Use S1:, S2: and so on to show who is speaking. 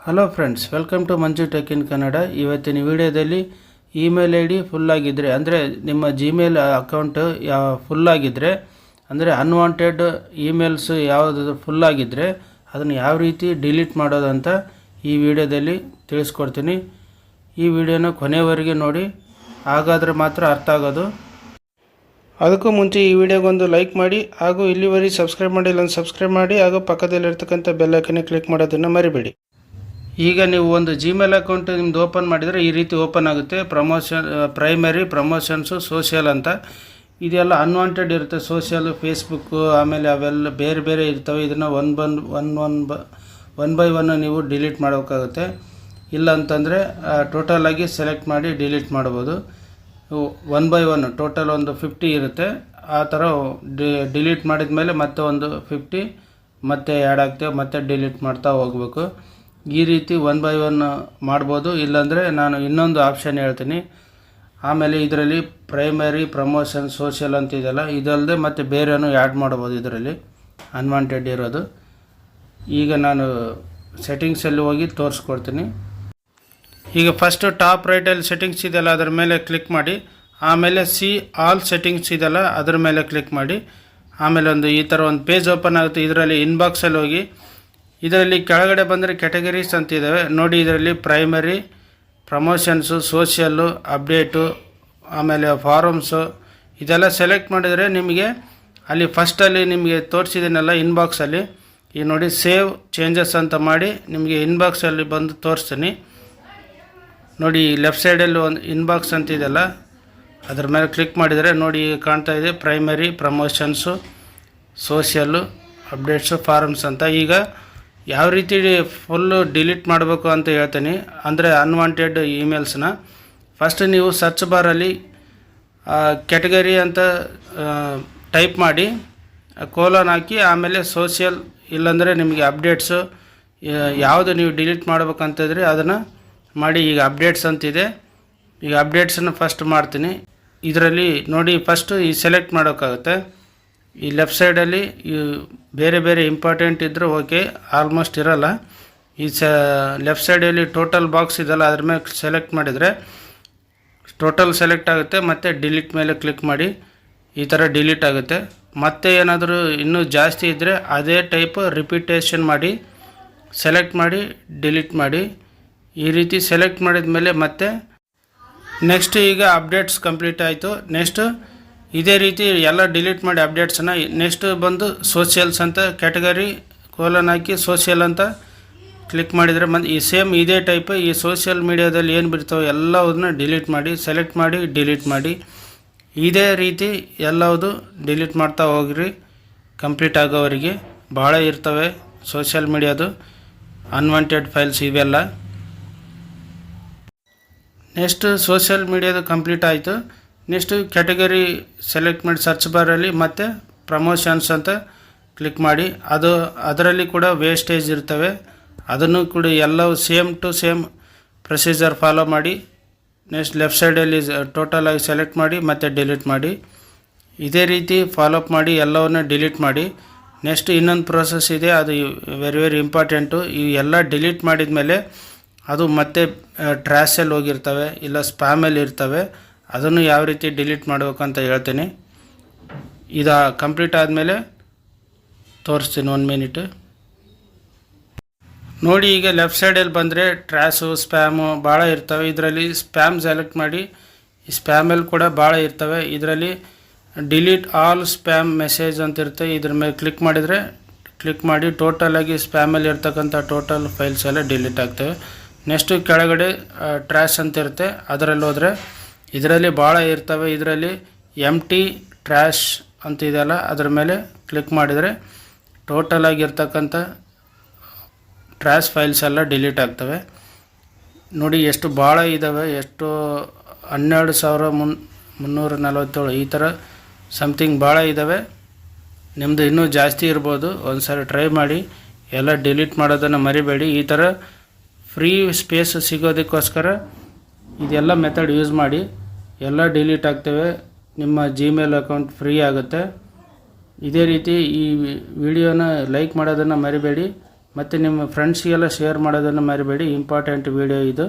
S1: Hello friends welcome to Manju tech in Kannada ಇವತ್ತಿನ ವಿಡಿಯೋದಲ್ಲಿ email I D full ಆಗಿದ್ದರೆ ಅಂದರೆ ನಿಮ್ಮ ಜಿಮೇಲ್ ಅಕೌಂಟ್ ಯಾ ಫುಲ್ ಆಗಿದ್ದರೆ ಅಂದರೆ ಅನ್ವಾಂಟೆಡ್ ಇಮೇಲ್ಸ್ ಯಾವುದು ಫುಲ್ ಆಗಿದ್ದರೆ ಅದನ್ನು ಯಾವ ರೀತಿ ಡಿಲೀಟ್ ಮಾಡೋದಂತ ಈ ವಿಡಿಯೋದಲ್ಲಿ ತಿಳಿಸ್ಕೊಡ್ತೀನಿ. ಈ ವಿಡಿಯೋನ ಕೊನೆವರೆಗೆ ನೋಡಿ, ಹಾಗಾದರೆ ಮಾತ್ರ ಅರ್ಥ ಆಗೋದು. ಅದಕ್ಕೂ ಮುಂಚೆ ಈ ವಿಡಿಯೋಗೊಂದು ಲೈಕ್ ಮಾಡಿ, ಹಾಗೂ ಇಲ್ಲಿವರೆಗೆ ಸಬ್ಸ್ಕ್ರೈಬ್ ಮಾಡಿಲ್ಲ ಅಂದ್ರೆ ಸಬ್ಸ್ಕ್ರೈಬ್ ಮಾಡಿ, ಹಾಗೂ ಪಕ್ಕದಲ್ಲಿರ್ತಕ್ಕಂಥ ಬೆಲ್ಲೈಕನ್ನೇ ಕ್ಲಿಕ್ ಮಾಡೋದನ್ನು ಮರಿಬೇಡಿ. ಈಗ ನೀವು ಒಂದು ಜಿಮೇಲ್ ಅಕೌಂಟ್ ನಿಮ್ದು ಓಪನ್ ಮಾಡಿದರೆ ಈ ರೀತಿ ಓಪನ್ ಆಗುತ್ತೆ. ಪ್ರಮೋಷನ್ ಪ್ರೈಮರಿ ಪ್ರಮೋಷನ್ಸು ಸೋಷಿಯಲ್ ಅಂತ. ಇದೆಲ್ಲ ಅನ್ವಾಂಟೆಡ್ ಇರುತ್ತೆ. ಸೋಷಿಯಲ್ ಫೇಸ್ಬುಕ್ಕು ಆಮೇಲೆ ಅವೆಲ್ಲ ಬೇರೆ ಬೇರೆ ಇರ್ತವೆ. ಇದನ್ನು one by one one by one by one ನೀವು ಡಿಲೀಟ್ ಮಾಡಬೇಕಾಗುತ್ತೆ. ಇಲ್ಲ ಅಂತಂದರೆ ಟೋಟಲ್ ಆಗಿ ಸೆಲೆಕ್ಟ್ ಮಾಡಿ ಡಿಲೀಟ್ ಮಾಡ್ಬೋದು. ಒನ್ ಬೈ ಒನ್ ಟೋಟಲ್ ಒಂದು ಫಿಫ್ಟಿ ಇರುತ್ತೆ. ಆ ಥರ ಡಿಲೀಟ್ ಮಾಡಿದ ಮೇಲೆ ಮತ್ತೆ ಒಂದು ಫಿಫ್ಟಿ ಮತ್ತೆ ಆ್ಯಡ್ ಆಗ್ತೇವೆ. ಮತ್ತೆ ಡಿಲೀಟ್ ಮಾಡ್ತಾ ಹೋಗಬೇಕು. ಈ ರೀತಿ ಒನ್ ಬೈ ಒನ್ ಮಾಡ್ಬೋದು. ಇಲ್ಲಾಂದರೆ ನಾನು ಇನ್ನೊಂದು ಆಪ್ಷನ್ ಹೇಳ್ತೀನಿ. ಆಮೇಲೆ ಇದರಲ್ಲಿ ಪ್ರೈಮರಿ ಪ್ರಮೋಷನ್ ಸೋಷಿಯಲ್ ಅಂತ ಇದೆಯಲ್ಲ ಇದಲ್ಲದೆ ಮತ್ತು ಬೇರೆನೂ ಆ್ಯಡ್ ಮಾಡ್ಬೋದು ಇದರಲ್ಲಿ. ಅನ್ವಾಂಟೆಡ್ ಇರೋದು. ಈಗ ನಾನು ಸೆಟ್ಟಿಂಗ್ಸಲ್ಲಿ ಹೋಗಿ ತೋರಿಸ್ಕೊಡ್ತೀನಿ. ಈಗ ಫಸ್ಟು ಟಾಪ್ ರೈಟಲ್ಲಿ ಸೆಟ್ಟಿಂಗ್ಸ್ ಇದೆಯಲ್ಲ, ಅದರ ಮೇಲೆ ಕ್ಲಿಕ್ ಮಾಡಿ. ಆಮೇಲೆ ಸಿ ಆಲ್ ಸೆಟ್ಟಿಂಗ್ಸ್ ಇದೆಯಲ್ಲ, ಅದರ ಮೇಲೆ ಕ್ಲಿಕ್ ಮಾಡಿ. ಆಮೇಲೆ ಒಂದು ಈ ಥರ ಒಂದು ಪೇಜ್ ಓಪನ್ ಆಗುತ್ತೆ. ಇದರಲ್ಲಿ ಇನ್ಬಾಕ್ಸಲ್ಲಿ ಹೋಗಿ ಇದರಲ್ಲಿ ಕೆಳಗಡೆ ಬಂದರೆ ಕ್ಯಾಟಗರೀಸ್ ಅಂತ ಇದ್ದಾವೆ ನೋಡಿ ಇದರಲ್ಲಿ ಪ್ರೈಮರಿ ಪ್ರಮೋಷನ್ಸು ಸೋಷಿಯಲ್ಲು ಅಪ್ಡೇಟು ಆಮೇಲೆ ಫಾರಮ್ಸು ಇದೆಲ್ಲ ಸೆಲೆಕ್ಟ್ ಮಾಡಿದರೆ ನಿಮಗೆ ಅಲ್ಲಿ ಫಸ್ಟಲ್ಲಿ ನಿಮಗೆ ತೋರಿಸಿದ್ದೀನಲ್ಲ ಇನ್ಬಾಕ್ಸಲ್ಲಿ ಈಗ ನೋಡಿ ಸೇವ್ ಚೇಂಜಸ್ ಅಂತ ಮಾಡಿ ನಿಮಗೆ ಇನ್ಬಾಕ್ಸಲ್ಲಿ ಬಂದು ತೋರಿಸ್ತೀನಿ. ನೋಡಿ ಲೆಫ್ಟ್ ಸೈಡಲ್ಲಿ ಒಂದು ಇನ್ಬಾಕ್ಸ್ ಅಂತ ಇದೆಯಲ್ಲ, ಅದ್ರ ಮೇಲೆ ಕ್ಲಿಕ್ ಮಾಡಿದರೆ ನೋಡಿ ಕಾಣ್ತಾ ಇದೆ primary promotions social updates forums ಅಂತ. ಈಗ ಯಾವ ರೀತಿ ಫುಲ್ಲು ಡಿಲೀಟ್ ಮಾಡಬೇಕು ಅಂತ ಹೇಳ್ತೀನಿ. ಅಂದರೆ ಅನ್ವಾಂಟೆಡ್ ಇಮೇಲ್ಸ್ನ ಫಸ್ಟ್ ನೀವು ಸರ್ಚ್ ಬಾರಲ್ಲಿ ಕ್ಯಾಟಗರಿ ಅಂತ ಟೈಪ್ ಮಾಡಿ ಕೋಲನ್ ಹಾಕಿ, ಆಮೇಲೆ ಸೋಷಿಯಲ್ ಇಲ್ಲಾಂದರೆ ನಿಮಗೆ ಅಪ್ಡೇಟ್ಸು ಯಾವುದು ನೀವು ಡಿಲೀಟ್ ಮಾಡ್ಬೇಕಂತಿದ್ರೆ ಅದನ್ನು ಮಾಡಿ, ಈಗ ಅಪ್ಡೇಟ್ಸ್ ಅಂತಿದೆ. ಈಗ ಅಪ್ಡೇಟ್ಸನ್ನು ಫಸ್ಟ್ ಮಾಡ್ತೀನಿ. ಇದರಲ್ಲಿ ನೋಡಿ ಫಸ್ಟು ಈ ಸೆಲೆಕ್ಟ್ ಮಾಡೋಕ್ಕಾಗುತ್ತೆ. ಈ ಲೆಫ್ಟ್ ಸೈಡಲ್ಲಿ ಈ ಬೇರೆ ಬೇರೆ ಇಂಪಾರ್ಟೆಂಟ್ ಇದ್ದರೂ ಓಕೆ ಆಲ್ಮೋಸ್ಟ್ ಇರಲ್ಲ. ಈ ಸ ಲೆಫ್ಟ್ ಸೈಡಲ್ಲಿ ಟೋಟಲ್ ಬಾಕ್ಸ್ ಇದೆಲ್ಲ ಅದ್ರ ಮೇಲೆ ಸೆಲೆಕ್ಟ್ ಮಾಡಿದರೆ ಟೋಟಲ್ ಸೆಲೆಕ್ಟ್ ಆಗುತ್ತೆ, ಮತ್ತು ಡಿಲೀಟ್ ಮೇಲೆ ಕ್ಲಿಕ್ ಮಾಡಿ ಈ ಥರ ಡಿಲೀಟ್ ಆಗುತ್ತೆ. ಮತ್ತೆ ಏನಾದರೂ ಇನ್ನೂ ಜಾಸ್ತಿ ಇದ್ದರೆ ಅದೇ ಟೈಪ್ ರಿಪೀಟೇಷನ್ ಮಾಡಿ ಸೆಲೆಕ್ಟ್ ಮಾಡಿ ಡಿಲೀಟ್ ಮಾಡಿ, ಈ ರೀತಿ ಸೆಲೆಕ್ಟ್ ಮಾಡಿದ ಮೇಲೆ ಮತ್ತೆ ನೆಕ್ಸ್ಟ್ ಈಗ ಅಪ್ಡೇಟ್ಸ್ ಕಂಪ್ಲೀಟ್ ಆಯಿತು. ನೆಕ್ಸ್ಟ್ ಇದೇ ರೀತಿ ಎಲ್ಲ ಡಿಲೀಟ್ ಮಾಡಿ ಅಪ್ಡೇಟ್ಸನ್ನು ನೆಕ್ಸ್ಟ್ ಬಂದು ಸೋಷಿಯಲ್ಸ್ ಅಂತ ಕ್ಯಾಟಗರಿ ಕೋಲನ್ ಹಾಕಿ ಸೋಷಿಯಲ್ ಅಂತ ಕ್ಲಿಕ್ ಮಾಡಿದರೆ ಮತ್ತು ಈ ಸೇಮ್ ಇದೇ ಟೈಪ್ ಈ ಸೋಷಿಯಲ್ ಮೀಡಿಯಾದಲ್ಲಿ ಏನು ಬಿಡ್ತಾವೆ ಎಲ್ಲವನ್ನ ಡಿಲೀಟ್ ಮಾಡಿ ಸೆಲೆಕ್ಟ್ ಮಾಡಿ ಡಿಲೀಟ್ ಮಾಡಿ. ಇದೇ ರೀತಿ ಎಲ್ಲವುದು ಡಿಲೀಟ್ ಮಾಡ್ತಾ ಹೋಗ್ರಿ. ಕಂಪ್ಲೀಟ್ ಆಗೋವರಿಗೆ ಭಾಳ ಇರ್ತವೆ ಸೋಷಿಯಲ್ ಮೀಡಿಯಾದು ಅನ್ವಾಂಟೆಡ್ ಫೈಲ್ಸ್ ಇವೆಲ್ಲ. ನೆಕ್ಸ್ಟ್ ಸೋಷಿಯಲ್ ಮೀಡಿಯಾದು ಕಂಪ್ಲೀಟ್ ಆಯಿತು. ನೆಕ್ಸ್ಟು ಕ್ಯಾಟಗರಿ ಸೆಲೆಕ್ಟ್ ಮಾಡಿ ಸರ್ಚ್ ಬಾರಲ್ಲಿ ಮತ್ತು ಪ್ರಮೋಷನ್ಸ್ ಅಂತ ಕ್ಲಿಕ್ ಮಾಡಿ. ಅದು, ಅದರಲ್ಲಿ ಕೂಡ ವೇಸ್ಟೇಜ್ ಇರ್ತವೆ. ಅದನ್ನು ಕೂಡ ಎಲ್ಲವೂ same to same procedure follow ಮಾಡಿ. ನೆಕ್ಸ್ಟ್ ಲೆಫ್ಟ್ ಸೈಡಲ್ಲಿ ಟೋಟಲಾಗಿ ಸೆಲೆಕ್ಟ್ ಮಾಡಿ ಮತ್ತು ಡಿಲೀಟ್ ಮಾಡಿ. ಇದೇ ರೀತಿ ಫಾಲೋಅಪ್ ಮಾಡಿ, ಎಲ್ಲವನ್ನು ಡಿಲೀಟ್ ಮಾಡಿ. ನೆಕ್ಸ್ಟ್ ಇನ್ನೊಂದು ಪ್ರೋಸೆಸ್ ಇದೆ, ಅದು ವೆರಿ ವೆರಿ ಇಂಪಾರ್ಟೆಂಟು ಈ ಎಲ್ಲ ಡಿಲೀಟ್ ಮಾಡಿದ ಮೇಲೆ ಅದು ಮತ್ತೆ ಟ್ರ್ಯಾಶಲ್ಲಿ ಹೋಗಿರ್ತವೆ, ಇಲ್ಲ ಸ್ಪ್ಯಾಮಲ್ಲಿ ಇರ್ತವೆ. ಅದನ್ನು ಯಾವ ರೀತಿ ಡಿಲೀಟ್ ಮಾಡಬೇಕು ಅಂತ ಹೇಳ್ತೀನಿ. ಇದು ಕಂಪ್ಲೀಟ್ ಆದಮೇಲೆ ತೋರಿಸ್ತೀನಿ ಒಂದು ಮಿನಿಟ್. ನೋಡಿ ಈಗ ಲೆಫ್ಟ್ ಸೈಡಲ್ಲಿ ಬಂದರೆ ಟ್ರ್ಯಾಶು, ಸ್ಪ್ಯಾಮು ಭಾಳ ಇರ್ತವೆ. ಇದರಲ್ಲಿ ಸ್ಪ್ಯಾಮ್ ಸೆಲೆಕ್ಟ್ ಮಾಡಿ ಈ ಸ್ಪ್ಯಾಮಲ್ಲಿ ಕೂಡ ಭಾಳ ಇರ್ತವೆ. ಇದರಲ್ಲಿ ಡಿಲೀಟ್ ಆಲ್ ಸ್ಪ್ಯಾಮ್ ಮೆಸೇಜ್ ಅಂತ ಇರುತ್ತೆ. ಇದ್ರ ಮೇಲೆ ಕ್ಲಿಕ್ ಮಾಡಿದರೆ ಕ್ಲಿಕ್ ಮಾಡಿ ಟೋಟಲಾಗಿ ಸ್ಪ್ಯಾಮಲ್ಲಿ ಇರ್ತಕ್ಕಂಥ ಟೋಟಲ್ ಫೈಲ್ಸ್ ಎಲ್ಲ ಡಿಲೀಟ್ ಆಗ್ತವೆ. ನೆಕ್ಸ್ಟು ಕೆಳಗಡೆ ಟ್ರ್ಯಾಶ್ ಅಂತ ಇರುತ್ತೆ. ಅದರಲ್ಲಿ ಹೋದರೆ ಇದರಲ್ಲಿ ಭಾಳ ಇರ್ತವೆ. ಇದರಲ್ಲಿ ಎಂ ಟಿ ಟ್ರ್ಯಾಶ್ ಅಂತ ಇದೆಯಲ್ಲ, ಅದ್ರ ಮೇಲೆ ಕ್ಲಿಕ್ ಮಾಡಿದರೆ ಟೋಟಲ್ ಆಗಿರ್ತಕ್ಕಂಥ ಟ್ರ್ಯಾಶ್ ಫೈಲ್ಸ್ ಎಲ್ಲ ಡಿಲೀಟ್ ಆಗ್ತವೆ. ನೋಡಿ, ಎಷ್ಟು ಭಾಳ ಇದ್ದಾವೆ ಎಷ್ಟು ಹನ್ನೆರಡು ಸಾವಿರ ಮುನ್, ಮುನ್ನೂರ ನಲವತ್ತೇಳು, ಈ ಥರ ಸಮಥಿಂಗ್ ಭಾಳ ಇದ್ದಾವೆ ನಿಮ್ಮದು ಇನ್ನೂ ಜಾಸ್ತಿ ಇರ್ಬೋದು ಒಂದು ಸಾರಿ ಟ್ರೈ ಮಾಡಿ, ಎಲ್ಲ ಡಿಲೀಟ್ ಮಾಡೋದನ್ನು ಮರಿಬೇಡಿ. ಈ ಥರ ಫ್ರೀ ಸ್ಪೇಸ್ ಸಿಗೋದಕ್ಕೋಸ್ಕರ ಇದೆಲ್ಲ ಮೆಥಡ್ ಯೂಸ್ ಮಾಡಿ ಎಲ್ಲ ಡಿಲೀಟ್ ಆಗ್ತವೆ. ನಿಮ್ಮ ಜಿಮೇಲ್ ಅಕೌಂಟ್ ಫ್ರೀ ಆಗುತ್ತೆ. ಇದೇ ರೀತಿ ಈ ವಿಡಿಯೋನ ಲೈಕ್ ಮಾಡೋದನ್ನು ಮರಿಬೇಡಿ. ಮತ್ತು ನಿಮ್ಮ ಫ್ರೆಂಡ್ಸ್ಗೆಲ್ಲ ಶೇರ್ ಮಾಡೋದನ್ನು ಮರಿಬೇಡಿ. ಇಂಪಾರ್ಟೆಂಟ್ ವಿಡಿಯೋ ಇದು.